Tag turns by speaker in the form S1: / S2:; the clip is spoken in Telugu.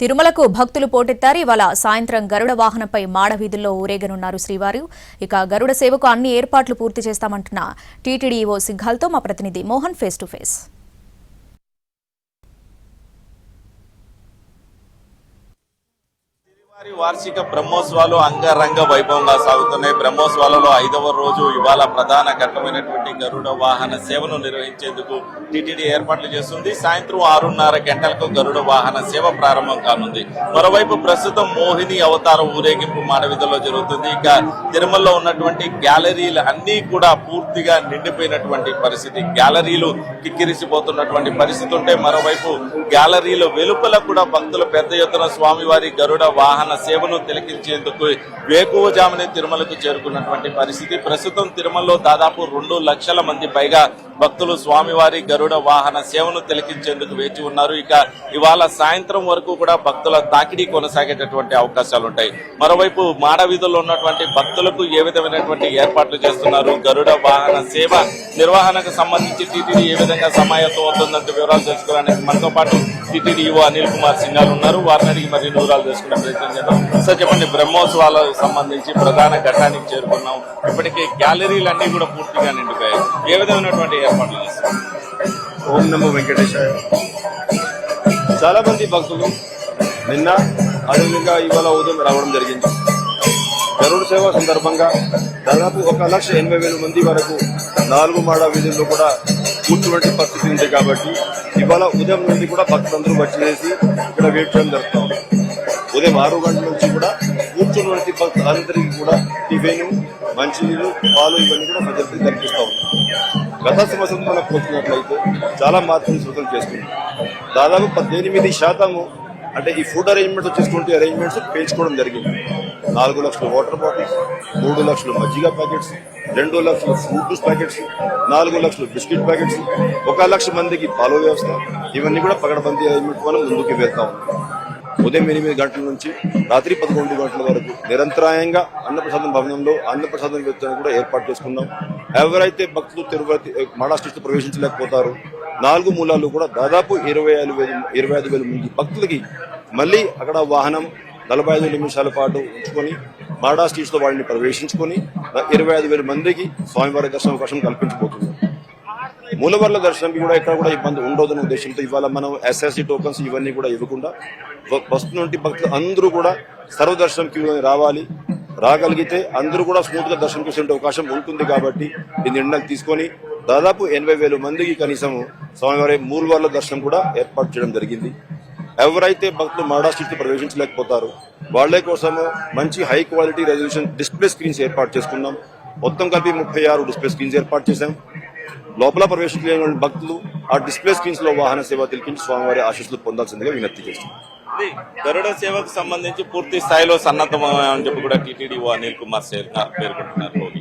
S1: తిరుమలకు భక్తులు పోటెత్తారు. ఇవాళ సాయంత్రం గరుడ వాహనంపై మాడవీధుల్లో ఊరేగనున్నారు శ్రీవారు. ఇక గరుడ సేవకు అన్ని ఏర్పాట్లు పూర్తి చేస్తామంటున్న టీటీడీఓ సిగ్గాల్తో మా ప్రతినిధి మోహన్ ఫేస్ టు ఫేస్.
S2: వార్షిక బ్రహ్మోత్సవాలు అంగరంగ వైభవంగా సాగుతున్నాయి. బ్రహ్మోత్సవాలలో ఐదవ రోజు ఇవాళ ప్రధాన ఘట్టమైనటువంటి గరుడ వాహన సేవను నిర్వహించేందుకు టీటీడీ ఏర్పాట్లు చేస్తుంది. సాయంత్రం ఆరున్నర గంటలకు గరుడ వాహన సేవ ప్రారంభం కానుంది. మరోవైపు ప్రస్తుతం మోహిని అవతార ఊరేగింపు మానవిధుల్లో జరుగుతుంది. ఇక తిరుమలలో ఉన్నటువంటి గ్యాలరీలు అన్నీ కూడా పూర్తిగా నిండిపోయినటువంటి పరిస్థితి. గ్యాలరీలు కిక్కిరిసిపోతున్నటువంటి పరిస్థితి ఉంటే మరోవైపు గ్యాలరీల వెలుపల కూడా భక్తులు పెద్ద ఎత్తున స్వామివారి గరుడ వాహన సేవను తిలకించేందుకు వేకువజామునే తిరుమలకు చేరుకున్నటువంటి పరిస్థితి. ప్రస్తుతం తిరుమలలో దాదాపు రెండు లక్షల మంది పైగా భక్తులు స్వామివారి గరుడ వాహన సేవను తిలకించేందుకు వేచి ఉన్నారు. ఇక ఇవాళ సాయంత్రం వరకు కూడా భక్తుల తాకిడి కొనసాగేటటువంటి అవకాశాలు ఉంటాయి మరోవైపు మాడవీధుల్లో ఉన్నటువంటి భక్తులకు ఏ విధమైనటువంటి ఏర్పాట్లు చేస్తున్నారు? గరుడ వాహన సేవ నిర్వహణకు సంబంధించి టీటీడీ ఏ విధంగా సమాయత్తం అవుతుందంటే వివరాలు తెలుసుకోవడానికి మనతో పాటు టీటీడీఓ అనిల్ కుమార్ సింగాల్ ఉన్నారు. వారిని అడిగి మరి వివరాలు తెలుసుకునే ప్రయత్నం చేద్దాం. సార్ చెప్పండి బ్రహ్మోత్సవాలకు సంబంధించి ప్రధాన ఘట్టానికి చేరుకున్నాం. ఇప్పటికే గ్యాలరీలు కూడా పూర్తిగా నిండిపోయాయి. ఏ విధమైనటువంటి ఏర్పాట్లు చేస్తారు?
S3: ఓం నమో వెంకటేశాయ. చాలా మంది భక్తులు నిన్న అదేవిధంగా ఇవాళ ఉదయం రావడం జరిగింది. గరుడ సేవ సందర్భంగా దాదాపు ఒక లక్ష ఎనభై వేల మంది వరకు నాలుగు మాడ వీధుల్లో కూడా కూర్చున్నటువంటి పరిస్థితి ఉంది కాబట్టి ఇవాళ ఉదయం నుండి కూడా భక్తులందరూ వచ్చేసి ఇక్కడ వేట్ చేయడం జరుగుతూ ఉదయం ఆరు గంటల నుంచి కూడా కూర్చున్నటువంటి అందరికీ కూడా టిఫిన్ మంచినీళ్ళు పాలు ఇవన్నీ కూడా ప్రజలకి కల్పిస్తూ ఉన్నాం గత సంవత్సరం మనం పోతున్నట్లయితే చాలా మార్పులు శృతం చేసుకున్నాం దాదాపు పద్దెనిమిది శాతము అంటే ఈ ఫుడ్ అరేంజ్మెంట్స్ వచ్చేటువంటి అరేంజ్మెంట్స్ పెంచుకోవడం జరిగింది. నాలుగు లక్షల వాటర్ బాటిల్స్ మూడు లక్షలు మజ్జిగ ప్యాకెట్స్ రెండు లక్షల ఫ్రూట్ ప్యాకెట్స్ నాలుగు లక్షల బిస్కెట్ ప్యాకెట్స్ ఒక లక్ష మందికి పాల వ్యవస్థ ఇవన్నీ కూడా పగడబందీ అరేంజ్మెంట్ మనం ముందుకు వెళ్తా ఉన్నాం ఉదయం ఎనిమిది గంటల నుంచి రాత్రి పదకొండు గంటల వరకు నిరంతరాయంగా అన్నప్రసాదం భవనంలో అన్నప్రసాదం విత్తనం కూడా ఏర్పాటు చేసుకున్నాం ఎవరైతే భక్తులు తిరుపతి మహారాష్ట్ర ప్రవేశించలేకపోతారో నాలుగు మూలాలు కూడా దాదాపు ఇరవై ఐదు వేల ఇరవై ఐదు వేల మంది భక్తులకి మళ్ళీ అక్కడ వాహనం నలభై ఐదు నిమిషాల పాటు ఉంచుకొని మాడా స్ట్రీట్స్ వాళ్ళని ప్రవేశించుకొని ఇరవై ఐదు వేల మందికి స్వామివారి దర్శనం అవకాశం కల్పించబోతున్నాం మూలవర్ల దర్శనంకి కూడా ఎక్కడ కూడా ఇబ్బంది ఉండదనే ఉద్దేశంతో ఇవాళ మనం ఎస్ఎస్సి టోకన్స్ ఇవన్నీ కూడా ఇవ్వకుండా వ- వస్తున్నటువంటి భక్తులు అందరూ కూడా సర్వదర్శనం క్యూ రావాలి. రాగలిగితే అందరూ కూడా స్మూత్గా దర్శనం చేసే అవకాశం ఉంటుంది కాబట్టి ఈ నిర్ణయం తీసుకొని దాదాపు ఎనభై వేల మందికి కనీసం స్వామివారి మూలవర్ల దర్శనం కూడా ఏర్పాటు చేయడం జరిగింది. ఎవరైతే భక్తులు మాడా స్ట్రీట్ ప్రవేశించలేకపోతారో వాళ్ళ కోసము మంచి high quality resolution display screens ఏర్పాటు చేసుకున్నాం మొత్తం కలిపి ముప్పై ఆరు డిస్ప్లే స్క్రీన్స్ ఏర్పాటు చేశాం. లోపల ప్రవేశించలేని భక్తులు ఆ డిస్ప్లే స్క్రీన్స్లో వాహన సేవ తిలకించి స్వామివారి ఆశీస్సులు పొందాల్సిందిగా విజ్ఞప్తి చేస్తున్నాం.
S2: గరుడ సేవకు సంబంధించి పూర్తి స్థాయిలో సన్నద్ధమని చెప్పి కూడా టీటీడీ అనిల్ కుమార్ సేర్ పేర్కొంటున్నారు.